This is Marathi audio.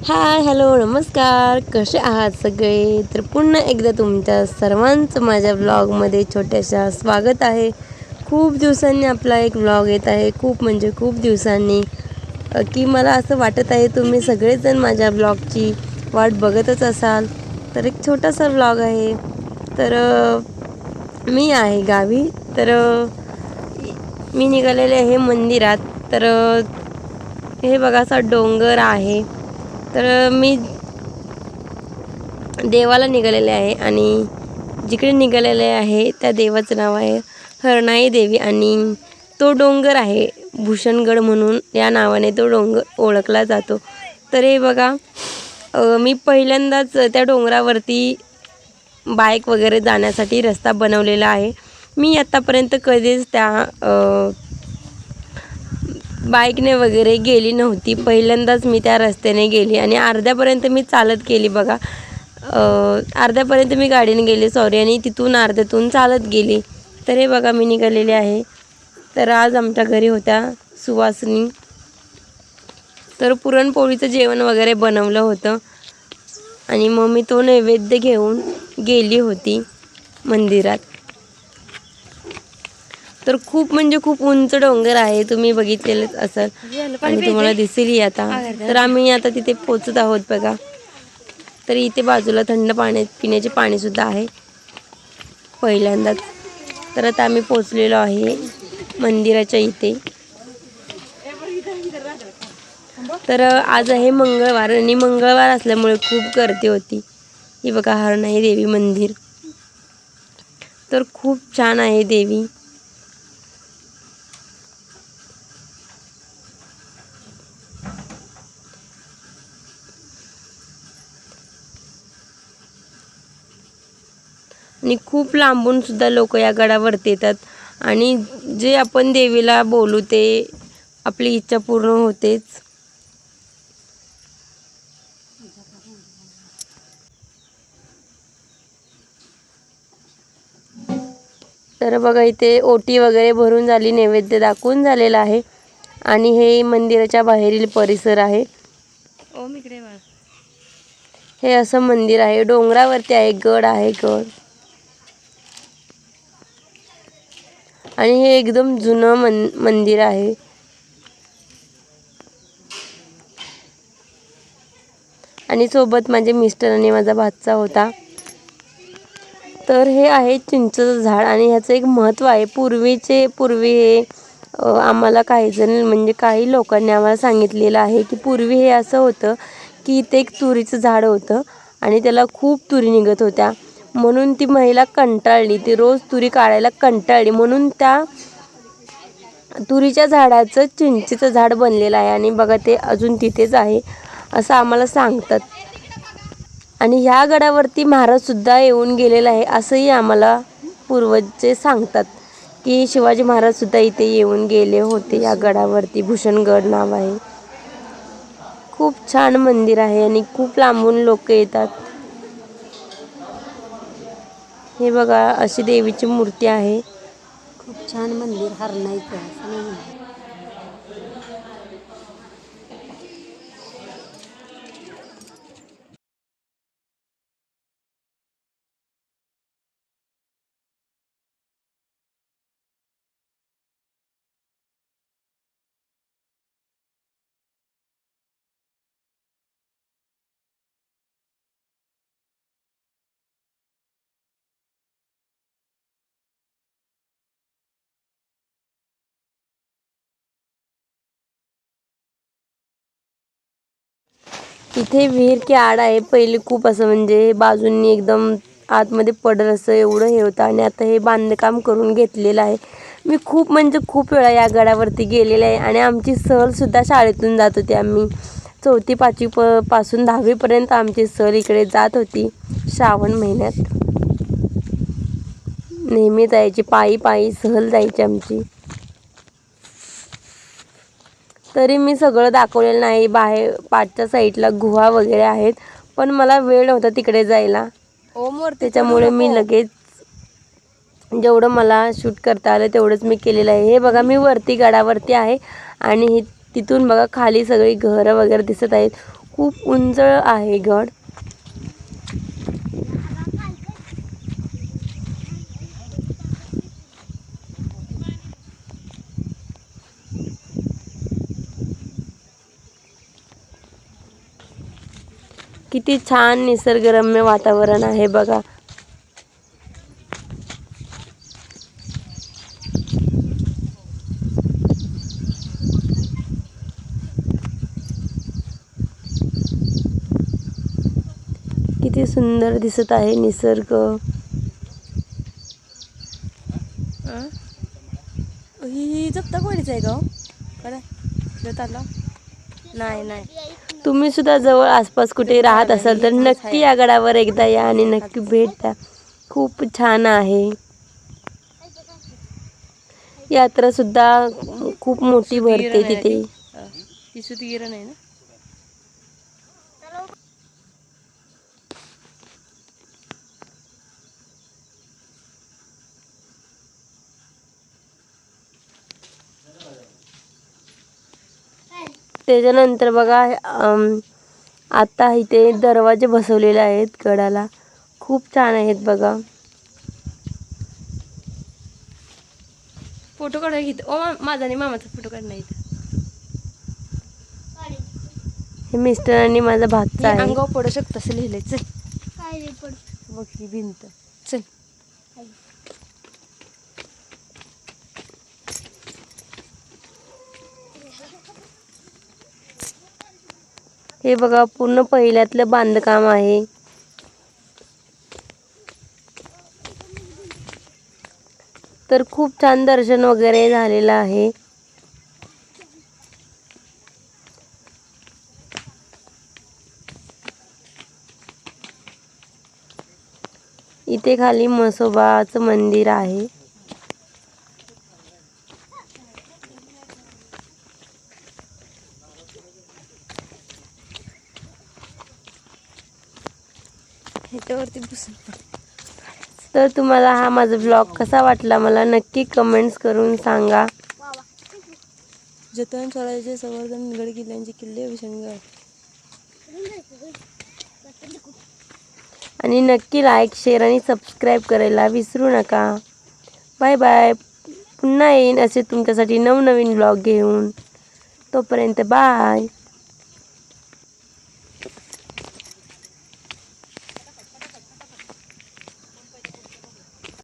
हाय हॅलो नमस्कार. कसे आहात सगळे? तर पुन्हा एकदा तुमच्या सर्वांचं माझ्या ब्लॉगमध्ये छोट्याशा स्वागत आहे. खूप दिवसांनी आपला एक ब्लॉग येत आहे. खूप म्हणजे खूप दिवसांनी. की मला असं वाटत आहे तुम्ही सगळेजण माझ्या ब्लॉगची वाट बघतच असाल. तर एक छोटासा ब्लॉग आहे. तर मी आहे गावी. तर मी निघालेले आहे मंदिरात. तर हे बघा असा डोंगर आहे. तर मी देवाला निघालेले आहे आणि जिकडे निघालेले आहे त्या देवाचं नाव आहे हरणाई देवी आणि तो डोंगर आहे भूषणगड म्हणून. या नावाने तो डोंगर ओळखला जातो. तर हे बघा मी पहिल्यांदाच त्या डोंगरावरती बाईक वगैरे जाण्यासाठी रस्ता बनवलेला आहे. मी आत्तापर्यंत कधीच त्या बाईकने वगैरे गेली नव्हती. पहिल्यांदाच मी त्या रस्त्याने गेली आणि अर्ध्यापर्यंत मी चालत गेली बघा. अर्ध्यापर्यंत मी गाडीने गेली सॉरी आणि तिथून अर्ध्यातून चालत गेली. तर हे बघा मी निघालेले आहे. तर आज आमच्या घरी होत्या सुवासनी. तर पुरणपोळीचं जेवण वगैरे बनवलं होतं. आणि मग मी तो नैवेद्य घेऊन गेली होती मंदिरात. तर खूप म्हणजे खूप उंच डोंगर आहे तुम्ही बघितलेलंच असाल. आणि तुम्हाला दिसेलही आता. तर आम्ही आता तिथे पोचत आहोत बघा. तर इथे बाजूला थंड पाणी पिण्याचे पाणीसुद्धा आहे. पहिल्यांदाच. तर आता आम्ही पोचलेलो आहे मंदिराच्या इथे. तर आज आहे मंगळवार आणि मंगळवार असल्यामुळे खूप गर्दी होती. ही बघा हरणाई देवी मंदिर. तर खूप छान आहे देवी. आणि खूप लांबून सुद्धा लोक या गडावरती येतात. आणि जे आपण देवीला बोलू ते आपली इच्छा पूर्ण होतेच. तर बघा इथे ओटी वगैरे भरून झाली नैवेद्य दाखवून झालेला आहे. आणि हे मंदिराच्या बाहेरील परिसर आहे. हे असं मंदिर आहे. डोंगरावरती आहे गड आहे गड. आणि हे एकदम जुनं मन मंदिर आहे. आणि सोबत माझे मिस्टर आणि माझा भातचा होता. तर हे आहे चिंचेचं झाड आणि ह्याचं एक महत्त्व आहे. पूर्वीचे पूर्वी हे आम्हाला काही जण म्हणजे काही लोकांनी आम्हाला सांगितलेलं आहे की पूर्वी हे असं होतं की इथे एक तुरीचं झाड होतं आणि त्याला खूप तुरी निघत होत्या. म्हणून ती महिला कंटाळली. ती रोज तुरी काढायला कंटाळली. म्हणून त्या तुरीच्या झाडाचं चिंचेचं झाड बनलेलं आहे आणि बघा ते अजून तिथेच आहे असं आम्हाला सांगतात. आणि ह्या गडावरती महाराजसुद्धा येऊन गेलेला आहे असंही आम्हाला पूर्वजचे सांगतात की शिवाजी महाराजसुद्धा इथे येऊन गेले होते. या गडावरती भूषणगड नाव आहे. खूप छान मंदिर आहे आणि खूप लांबून लोक येतात. हे बघा अशी देवीची मूर्ती आहे. खूप छान मंदिर हरणाईचं असं इथे विहीर की आड आहे. पहिले खूप असं म्हणजे बाजूंनी एकदम आतमध्ये पडल असं एवढं हे होतं आणि आता हे बांधकाम करून घेतलेलं आहे. मी खूप म्हणजे खूप वेळा या गडावरती गेलेले आहे आणि आमची सहलसुद्धा शाळेतून जात होती आम्ही. चौथी पाचवी प पासून दहावीपर्यंत आमची सहल इकडे जात होती श्रावण महिन्यात. नेहमी जायची पायी पायी सहल जायची आमची. तरी मी सगळं दाखवलेलं नाही. बाहेर पाठच्या साईडला गुहा वगैरे आहेत. पण मला वेळ नव्हता तिकडे जायला. त्याच्यामुळे मी लगेच जेवढं मला शूट करता आलं तेवढंच मी केलेलं आहे. हे बघा मी वरती गडावरती आहे आणि हे तिथून बघा खाली सगळी घरं वगैरे दिसत आहेत. खूप उंच आहे गड. किती छान निसर्गरम्य वातावरण आहे बघा. किती सुंदर दिसत आहे निसर्ग. ही जप्ता कोणीच आहे गाव हो? नाही नाही. तुम्ही सुद्धा जवळ आसपास कुठे राहत असाल तर नक्की या गडावर एकदा या आणि नक्की भेट द्या. खूप छान आहे. यात्रा सुद्धा खूप मोठी भरते तिथे. ती सुतगिरण आहे ना? त्याच्यानंतर बघा अम, आता इथे दरवाजे बसवलेले आहेत गडाला. खूप छान आहेत बघा. फोटो काढायला घेत ओ माझा आणि मामाचा फोटो काढणार इथं. हे मिस्टर आणि माझा भातचा आहे. अंगावर पडू शकतं असं लिहिलंय. चल. बघ ही भिंत. हे बघा पूर्ण पहिल्यातलं बांधकाम आहे. तर खूप छान दर्शन वगैरे झालेलं आहे. इथे खाली म्हसोबाचं मंदिर आहे. ह्याच्यावरती बसून तर तुम्हाला हा माझा ब्लॉग कसा वाटला मला नक्की कमेंट्स करून सांगा. जतन स्वराज्याचे संवर्धन गड किल्ल्यांचे किल्ले विषणगड आणि नक्की लाईक शेअर आणि सबस्क्राईब करायला विसरू नका. बाय बाय पुन्हा येईन असे तुमच्यासाठी नवनवीन ब्लॉग घेऊन. तोपर्यंत बाय